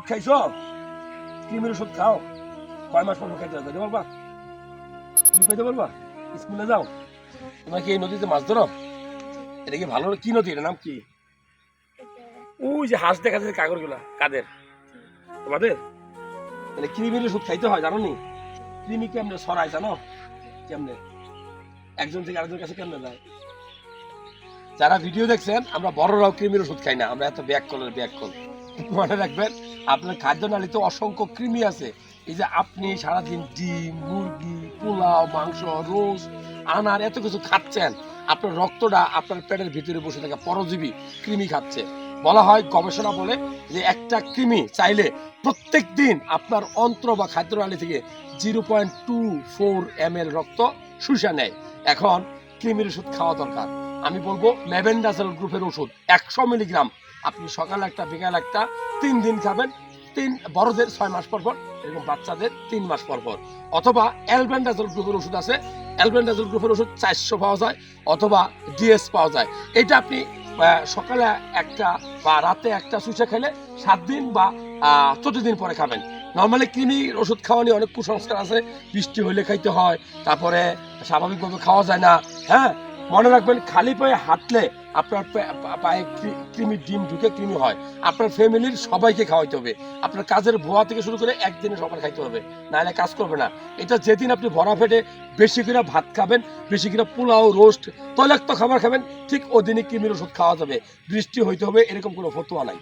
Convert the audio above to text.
তুমি ভালো কি নদী? নাম কি? ওই যে হাঁস দেখা যাচ্ছে কাদের? তোমাদের? ওষুধ খাইতে হয় জানো নি? কেমনে সরাই জানো? কেমনে? একজন থেকে আরেকজন কাছে কেমনে যায়? যারা ভিডিও দেখছেন, আমরা বড়রাও ক্রিমির ওষুধ খাই না, আমরা এত ব্যাক কলের ব্যাক কল মনে রাখবেন, আপনার খাদ্য নালীতে অসংখ্য কৃমি আছে। এই যে আপনি সারাদিন ডিম, মুরগি, পোলাও, মাংস, রোজ আনার এত কিছু খাচ্ছেন, আপনার রক্তটা আপনার পেটের ভিতরে বসে থাকা পরজীবী কৃমি খাচ্ছে। বলা হয় গবেষণা বলে যে একটা কৃমি চাইলে প্রত্যেক দিন আপনার অন্ত্র বা খাদ্য নালী থেকে zero point two four M L রক্ত শুষে নেয়। এখন কৃমির ওষুধ খাওয়া দরকার। আমি বলব ম্যাভেন্ডাজল গ্রুপের ওষুধ একশো মিলিগ্রাম আপনি সকাল একটা, বিকাল একটা, তিন দিন খাবেন, তিন, বড়দের ছয় মাস পর পর, এরকম বাচ্চাদের তিন মাস পর পর। অথবা অ্যালবেন্ডাজল গ্রুপের ওষুধ আছে, অ্যালবেন্ডাজল গ্রুপের ওষুধ চারশো পাওয়া যায়, অথবা ডিএস পাওয়া যায়। এটা আপনি সকালে একটা বা রাতে একটা সুচে খেলে সাত দিন বা চোদ্দ দিন পরে খাবেন। নর্মালি কৃমির ওষুধ খাওয়া নিয়ে অনেক কুসংস্কার আছে, বৃষ্টি হলে খাইতে হয়, তারপরে স্বাভাবিকভাবে খাওয়া যায় না হ্যাঁ? মনে রাখবেন, খালি পায়ে হাঁটলে আপনার পায়ে কৃ- কৃমির ডিম ঢুকে কৃমি হয়। আপনার ফ্যামিলির সবাইকে খাওয়াইতে হবে। আপনার কাজের ভুয়া থেকে শুরু করে একদিনে সবার খাইতে হবে। নাহলে কাজ করবে না। এটা যেদিন আপনি ভরা পেটে বেশি করে ভাত খাবেন, বেশি করে পোলাও, রোস্ট, তৈলাক্ত খাবার খাবেন, ঠিক ওদিনই কৃমির ওষুধ খাওয়া যাবে। বৃষ্টি হইতে হবে, এরকম কোনো ফতোয়া নাই।